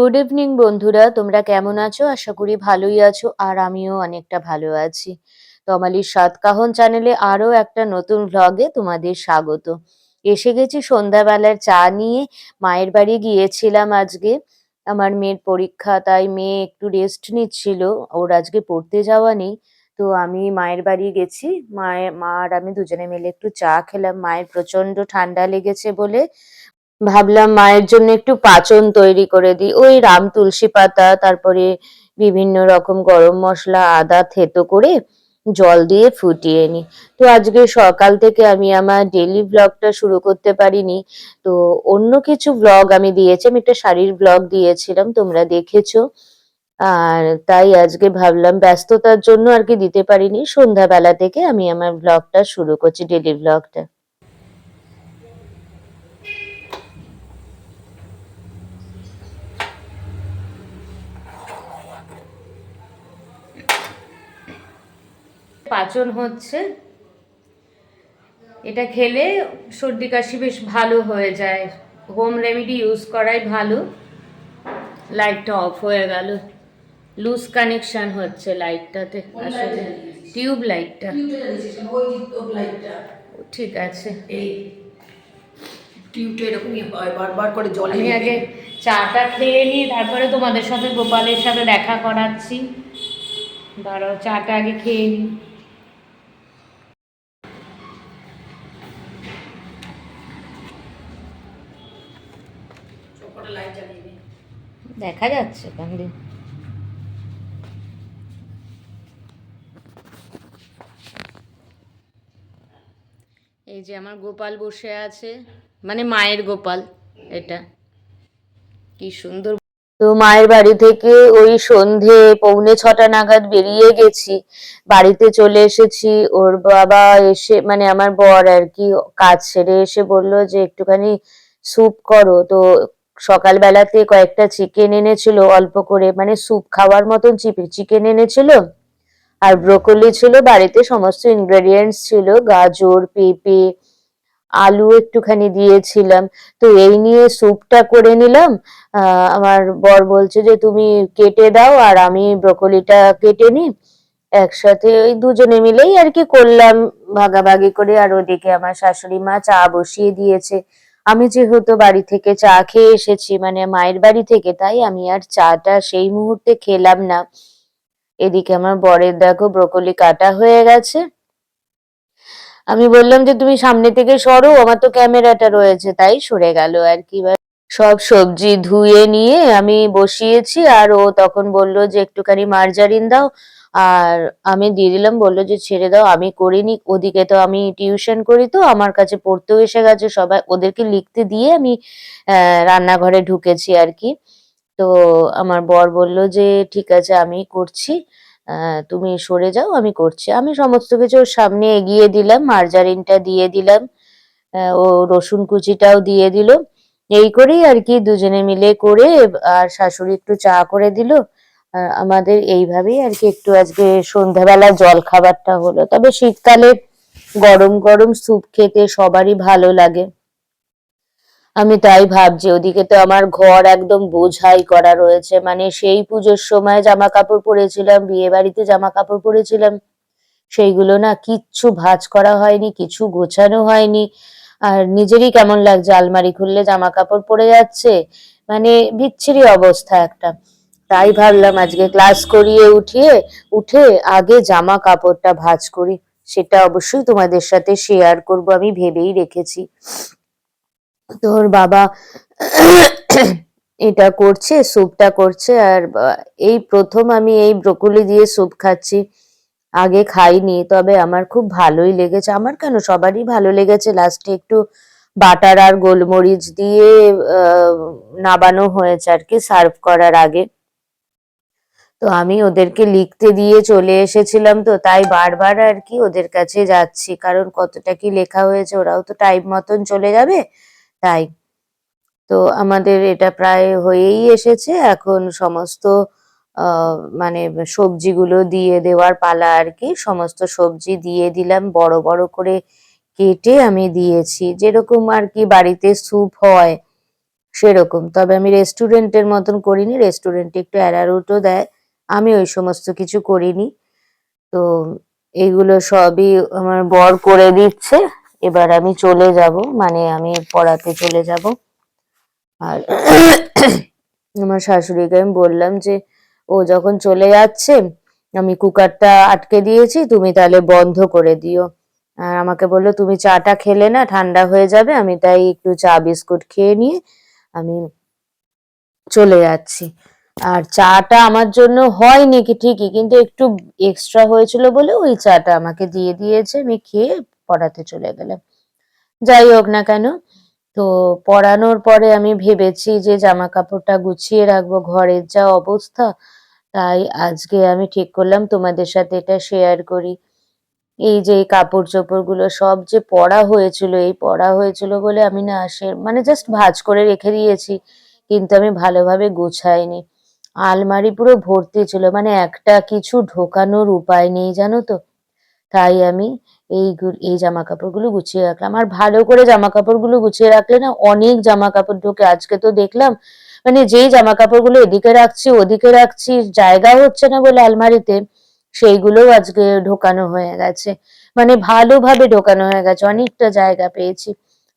Good evening বন্ধুরা। তোমরা কেমন আছো? আশা করি ভালোই আছো, আর আমিও অনেকটা ভালো আছি। তমালির সাতকাহন চ্যানেলে আরও একটা নতুন ভ্লগে তোমাদের স্বাগত। এসে গেছি সন্ধ্যাবেলার চা নিয়ে। মায়ের বাড়ি গিয়েছিলাম আজকে। আমার মেয়ের পরীক্ষা, তাই মেয়ে একটু রেস্ট নিচ্ছিল। ওর আজকে পড়তে যাওয়া নেই। তো আমি মায়ের বাড়ি গেছি। মায়ের মা আর আমি দুজনে মিলে একটু চা খেলাম। মায়ের প্রচণ্ড ঠান্ডা লেগেছে বলে ভাবলাম মায়ের জন্য একটু পাচন তৈরি করে দিই। ওই রাম তুলসী পাতা, তারপরে বিভিন্ন রকম গরম মশলা, আদা, থেতো করে জল দিয়ে ফুটিয়ে নিই। তো আজকে সকাল থেকে আমি আমার ডেলি ব্লগটা শুরু করতে পারিনি। তো অন্য কিছু ব্লগ আমি দিয়েছি, আমি একটা শাড়ির ব্লগ দিয়েছিলাম, তোমরা দেখেছ। আর তাই আজকে ভাবলাম ব্যস্ততার জন্য আর কি দিতে পারিনি। সন্ধ্যাবেলা থেকে আমি আমার ব্লগটা শুরু করছি ডেলি ব্লগটা পাচন হচ্ছে। এটা খেলে সর্দি কাশি বেশ ভালো হয়ে যায়। হোম রেমেডি ইউজ করাই ভালো। লাইটটা অফ হয়ে গেল। লুজ কানেকশন হচ্ছে লাইটটাতে আসলে টিউব লাইটটা ঠিক আছে। টিউবটা এরকমই বারবার করে জলে আমি আগে চাটা খেয়ে নিই তারপরে তোমাদের সাথে গোপালের সাথে দেখা করাচ্ছি। ধরো চাটা আগে খেয়ে নিই লাইট জ্বালিয়ে দিই। দেখা যাচ্ছে ওখান দিয়ে এই যে আমার গোপাল বসে আছে মানে মায়ের গোপাল এটা। কি সুন্দর। তো মায়ের বাড়ি থেকে ওই সন্ধে পৌনে ছটা নাগাদ বেরিয়ে গেছি। বাড়িতে চলে এসেছি ওর বাবা এসে মানে আমার বর আর কি কাজ সেরে এসে বলল যে একটুখানি স্যুপ করো। তো সকালবেলাতে কয়েকটা চিকেন এনেছিল, অল্প করে মানে স্যুপ খাওয়ার মতন চিপে চিকেন এনেছিল। আর ব্রোকলি ছিল, বাড়িতে সমস্ত ইনগ্রেডিয়েন্টস ছিল, গাজর, পেঁপে, আলু একটুখানি দিয়েছিলাম। তো এই নিয়ে স্যুপটা করে নিলাম। আমার বর বলছে যে, তুমি কেটে দাও আর আমি ব্রোকলিটা কেটে নিই। একসাথে ওই দুজনে মিলেই আর কি করলাম, ভাগাভাগি করে। আর ওদিকে আমার শাশুড়ি মা চা বসিয়ে দিয়েছে। আমি যেহেতু বাড়ি থেকে চা খেয়ে এসেছি মানে মায়ের বাড়ি থেকে, তাই আমি আর চাটা সেই মুহূর্তে খেলাম না। এদিকে আমার বরের দেখো ব্রোকলি কাটা হয়ে গেছে। আমি বললাম যে, তুমি সামনে থেকে সরো, আমার তো ক্যামেরাটা রয়েছে। তাই সরে গেল আর কি। সব সবজি ধুয়ে নিয়ে আমি বসিয়েছি, আর ও তখন বলল যে, একটুখানি মার্জারিন দাও। আর আমি দিয়ে দিলাম বলল যে, ছেড়ে দাও, আমি করিনি। ওদিকে তো আমি টিউশন করি তো, আমার কাছে পড়তেও এসে গেছে সবাই। ওদেরকে লিখতে দিয়ে আমি রান্নাঘরে ঢুকেছি আর কি তো আমার বর বলল যে, ঠিক আছে, আমি করছি। তুমি সরে যাও, আমি করছি। আমি সমস্ত কিছু ওর সামনে এগিয়ে দিলাম, মার্জারিনটা দিয়ে দিলাম ও রসুন কুচিটাও দিয়ে দিল। এই করেই আর কি দুজনে মিলে করে, আর শাশুড়ি একটু চা করে দিল। আমাদের এইভাবেই আর কি একটু আজকে সন্ধ্যাবেলা জল খাবারটা হলো। তবে শীতকালে গরম গরম স্যুপ খেতে সবারই ভালো লাগে। আমি তাই ভাবছি, ওদিকে তো আমার ঘর একদম বোঝাই করা রয়েছে। মানে সেই পুজোর সময় জামা কাপড় পরেছিলাম বিয়ে বাড়িতে জামা কাপড় পরেছিলাম। সেইগুলো না কিচ্ছু ভাঁজ করা হয়নি, কিছু গোছানো হয়নি। আর নিজেরই কেমন লাগছে, আলমারি খুললে জামা কাপড় পরে যাচ্ছে? মানে বিচ্ছিরি অবস্থা একটা। তাই ভাবলাম আজকে ক্লাস করিয়ে উঠিয়ে, উঠে আগে জামা কাপড়টা ভাজ করি। সেটা অবশ্যই তোমাদের সাথে শেয়ার করব, আমি ভেবেই রেখেছি। তোর বাবা এটা করছে, স্যুপটা করছে, আর এই প্রথম আমি এই ব্রোকলি দিয়ে স্যুপ খাচ্ছি। আগে খাইনি, তবে আমার খুব ভালোই লেগেছে। আমার কেন সবারই ভালো লেগেছে? লাস্টে একটু বাটার আর গোলমরিচ দিয়ে নাবানো হয়েছে আর কি সার্ভ করার আগে। তো আমি ওদেরকে লিখতে দিয়ে চলে এসেছিলাম তো, তাই বারবার আর কি ওদের কাছে যাচ্ছি। কারণ কতটা কি লেখা হয়েছে ওরাও তো টাইম মতন চলে যাবে, তাই। তো আমাদের এটা প্রায় হয়েই এসেছে। এখন সমস্ত মানে সবজিগুলো দিয়ে দেওয়ার পালা আর কি, সমস্ত সবজি দিয়ে দিলাম, বড় বড় করে কেটে আমি দিয়েছি। যেরকম আর কি বাড়িতে স্যুপ হয়, সেরকম। তবে আমি রেস্টুরেন্টের মতন করিনি রেস্টুরেন্টে একটু অ্যারারুটও দেয়। আমি ওই সমস্ত কিছু করিনি। তো এইগুলো সবই আমার বর করে দিচ্ছে। এবার আমি চলে যাব মানে আমি পড়াতে চলে যাব। আর আমার শাশুড়িকে আমি বললাম যে, ও যখন চলে যাচ্ছে, আমি কুকারটা আটকে দিয়েছি, তুমি তাহলে বন্ধ করে দিও। আর আমাকে বলল, তুমি চাটা খেলে না, ঠান্ডা হয়ে যাবে, আমি তাই একটু চা বিস্কুট খেয়ে নিয়ে আমি চলে যাচ্ছি। আর চাটা আমার জন্য হয়নি কি ঠিকই, কিন্তু একটু এক্সট্রা হয়েছিল বলে ওই চাটা আমাকে দিয়ে দিয়েছে, আমি খেয়ে পড়াতে চলে গেলাম। যাই হোক না কেন, তো পড়ানোর পরে আমি ভেবেছি যে জামা কাপড়টা গুছিয়ে রাখব, ঘরের যা অবস্থা, তাই আজকে আমি ঠিক করলাম তোমাদের সাথে এটা শেয়ার করি। এই যে এই কাপড় চোপড়গুলো সব যে পড়া হয়েছিল, এই পড়া হয়েছিল বলে আমি না আসে মানে জাস্ট ভাজ করে রেখে দিয়েছি, কিন্তু আমি ভালোভাবে গুছাইনি। আলমারি পুরো ভর্তি ছিল মানে একটা কিছু ঢোকানোর উপায় নেই, জানো তো? তাই আমি এই এই জামা কাপড়গুলো গুছিয়ে রাখলাম। আর ভালো করে জামা কাপড়গুলো গুছিয়ে রাখলে না অনেক জামা কাপড় ঢোকে। আজকে তো দেখলাম মানে যেই জামা কাপড়গুলো এদিকে রাখছি, ওদিকে রাখছি, জায়গা হচ্ছে না বলে আলমারিতে, সেইগুলোও আজকে ঢোকানো হয়ে গেছে। মানে ভালোভাবে ঢোকানো হয়ে গেছে, অনেকটা জায়গা পেয়েছি।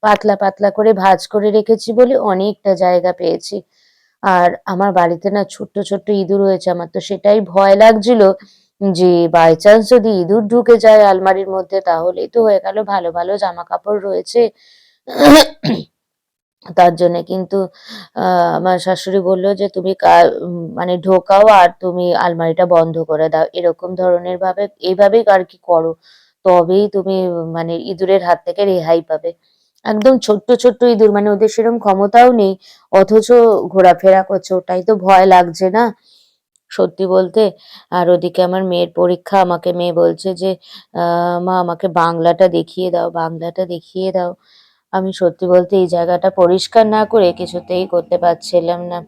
পাতলা পাতলা করে ভাজ করে রেখেছি বলে অনেকটা জায়গা পেয়েছি। আর আমার বাড়িতে না ছোট্ট ছোট্ট ইঁদুর হয়েছে আমার, তো সেটাই ভয় লাগছিল যে বাই চান্স যদি ইঁদুর ঢুকে যায় আলমারির মধ্যে তাহলেই তো হয়ে গেল, ভালো ভালো জামা কাপড় রয়েছে। তার জন্য কিন্তু আমার শাশুড়ি বলল যে তুমি মানে ঢোকাও আর তুমি আলমারিটা বন্ধ করে দাও, এরকম ধরনের ভাবে এইভাবেই আর কি করো, তবেই তুমি মানে ইঁদুরের হাত থেকে রেহাই পাবে। একদম ছোট্ট ছোট্ট ইঁদুর মানে ওদের সেরকম ক্ষমতাও নেই, অথচ ঘোরাফেরা করছে, ওটাই তো ভয় লাগছে না? সত্যি বলতে? আর ওদিকে আমার মেয়ের পরীক্ষা, আমাকে মেয়ে বলছে যে মা আমাকে বাংলাটা দেখিয়ে দাও, বাংলাটা দেখিয়ে দাও। আমি সত্যি বলতে এই জায়গাটা পরিষ্কার না করে কিছুতেই করতে পারছিলাম না।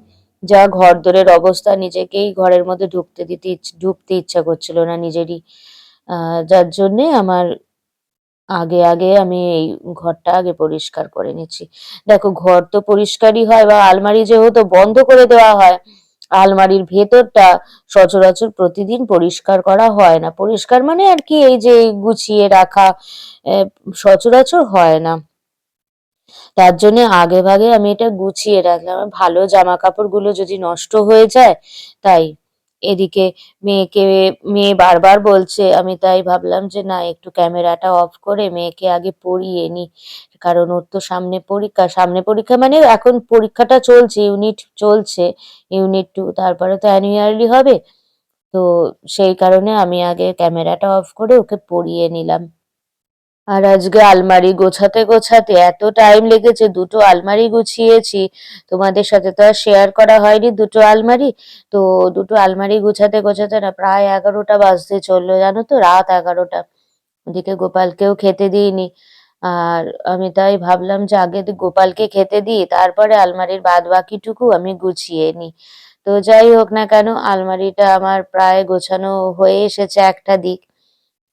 যা ঘর দোরের অবস্থা, নিজেকেই ঘরের মধ্যে ঢুকতে দিতে ঢুকতে ইচ্ছা করছিল না নিজেরই। যার জন্যে আমার আগে আগে আমি এই ঘরটা আগে পরিষ্কার করে নিচ্ছি। দেখো, ঘর তো পরিষ্কারই হয় বা আলমারি যেহেতু বন্ধ করে দেওয়া হয়, আলমারির ভেতরটা সচরাচর প্রতিদিন পরিষ্কার করা হয় না। পরিষ্কার মানে আর কি এই যে গুছিয়ে রাখা সচরাচর হয় না। তার জন্য আগে ভাগে আমি এটা গুছিয়ে রাখলাম। ভালো জামা কাপড়গুলো যদি নষ্ট হয়ে যায়, তাই এদিকে মেয়েকে, মেয়ে বারবার বলছে, আমি তাই ভাবলাম যে না, একটু ক্যামেরাটা অফ করে মেয়েকে আগে পড়িয়ে নি। কারণ ওর তো সামনে পরীক্ষা সামনে পরীক্ষা মানে এখন পরীক্ষাটা চলছে, ইউনিট চলছে, ইউনিট টু, তারপরে তো অ্যানুয়ালি হবে। তো সেই কারণে আমি আগে ক্যামেরাটা অফ করে ওকে পড়িয়ে নিলাম। আর আজকে আলমারি গোছাতে গোছাতে এত টাইম লেগেছে, দুটো আলমারি গুছিয়েছি। তোমাদের সাথে তো আর শেয়ার করা হয়নি দুটো আলমারি। তো দুটো আলমারি গোছাতে গোছাতে না প্রায় এগারোটা বাজতে চলল, জানো তো? রাত এগারোটা। ওদিকে গোপালকেও খেতে দিইনি। আর আমি তাই ভাবলাম যে আগে গোপালকে খেতে দিই, তারপরে আলমারির বাদ বাকিটুকু আমি গুছিয়ে নিই। তো যাই হোক না কেন, আলমারিটা আমার প্রায় গোছানো হয়ে এসেছে একটা দিক।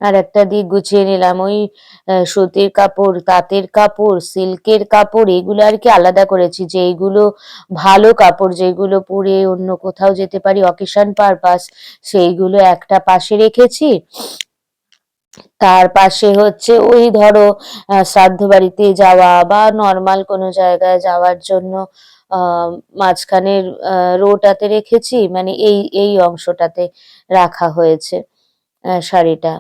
আর একটা দিক গুছিয়ে নিলাম। ওই সুতির কাপড়, তাঁতের কাপড়, সিল্কের কাপড়, এগুলো আর কি আলাদা করেছি। যে এইগুলো ভালো কাপড় যেগুলো পরে অন্য কোথাও যেতে পারি অকেশন পারপাস সেইগুলো একটা পাশে রেখেছি। তার পাশে হচ্ছে ওই ধরো শ্রাদ্ধ বাড়িতে যাওয়া বা নর্মাল কোনো জায়গায় যাওয়ার জন্য মাঝখানের রোটাতে রেখেছি। মানে এই এই অংশটাতে রাখা হয়েছে শাড়িটা।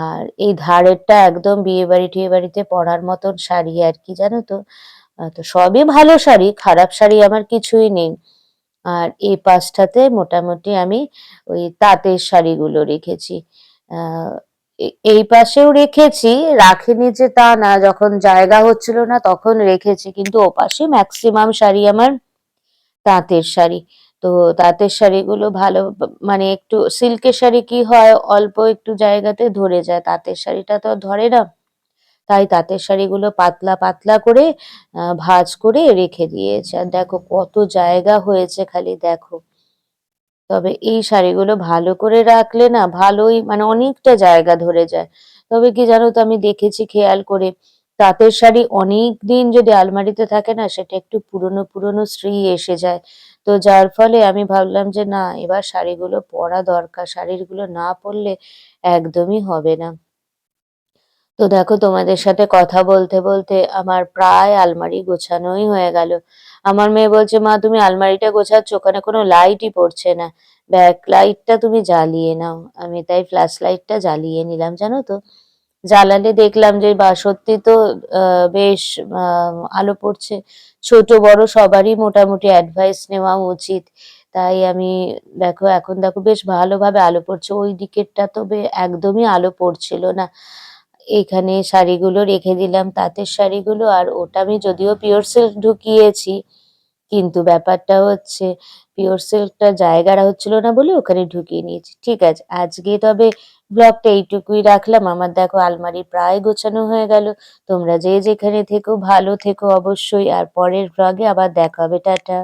আর এই ধারেরটা একদম বিয়ে বাড়ি টিয়ে বাড়িতে পরার মতন শাড়ি আর কি, জানো তো? তো সবই ভালো শাড়ি, খারাপ শাড়ি আমার কিছুই নেই। আর এই পাশটাতে মোটামুটি আমি ওই তাঁতের শাড়িগুলো রেখেছি। এই পাশেও রেখেছি, রাখিনি যে তা না, যখন জায়গা হচ্ছিল না তখন রেখেছি, কিন্তু ও পাশে ম্যাক্সিমাম শাড়ি আমার তাঁতের শাড়ি। তো তাঁতের শাড়িগুলো ভালো মানে একটু সিল্কের শাড়ি কি হয়, অল্প একটু জায়গাতে ধরে যায়। তাঁতের শাড়িটা তো ধরে না। তাই তাঁতের শাড়িগুলো পাতলা পাতলা করে ভাঁজ করে রেখে দিয়েছে। আর দেখো কত জায়গা হয়েছে খালি, দেখো। তবে এই শাড়িগুলো ভালো করে রাখলে না ভালোই মানে অনেকটা জায়গা ধরে যায়। তবে কি জানো তো, আমি দেখেছি খেয়াল করে, তাঁতের শাড়ি অনেক দিন যদি আলমারিতে থাকে না, সেটা একটু পুরনো পুরনো স্মৃতি এসে যায়। তো যার ফলে আমি ভাবলাম যে, না, এবার শাড়িগুলো পরা দরকার। শাড়িগুলো না পরলে একদমই হবে না। তো দেখো, তোমাদের সাথে কথা বলতে বলতে আমার প্রায় আলমারি গোছানোই হয়ে গেল। আমার মেয়ে বলছে, মা, তুমি আলমারিটা গোছাচ্ছ, ওখানে কোনো লাইটই পড়ছে না। ব্যাক লাইটটা তুমি জ্বালিয়ে নাও। আমি তাই ফ্ল্যাশ লাইটটা জ্বালিয়ে নিলাম, জানো তো? জ্বালালে দেখলাম যে বা সত্যি তো বেশ আলো পড়ছে। ছোট, বড় সবারই মোটামুটি অ্যাডভাইস নেওয়া উচিত। তাই আমি, দেখো, এখন দেখো বেশ ভালোভাবে আলো পড়ছে। ওই দিকেরটা তো একদমই আলো পড়ছিল না। এখানে শাড়িগুলো রেখে দিলাম, তাঁতের শাড়িগুলো, আর ওটা আমি যদিও পিওর সিল্ক ঢুকিয়েছি, কিন্তু ব্যাপারটা হচ্ছে পিওর সিল্কটা জায়গাটা হচ্ছিল না বলে ওখানে ঢুকিয়ে নিয়েছি। ঠিক আছে, আজকে তবে ব্লগটা এইটুকুই রাখলাম। আমার দেখো আলমারি প্রায় গোছানো হয়ে গেল। তোমরা যে যেখানে থেকো, ভালো থেকো অবশ্যই। আর পরের ব্লগে আবার দেখা হবে। টাটা।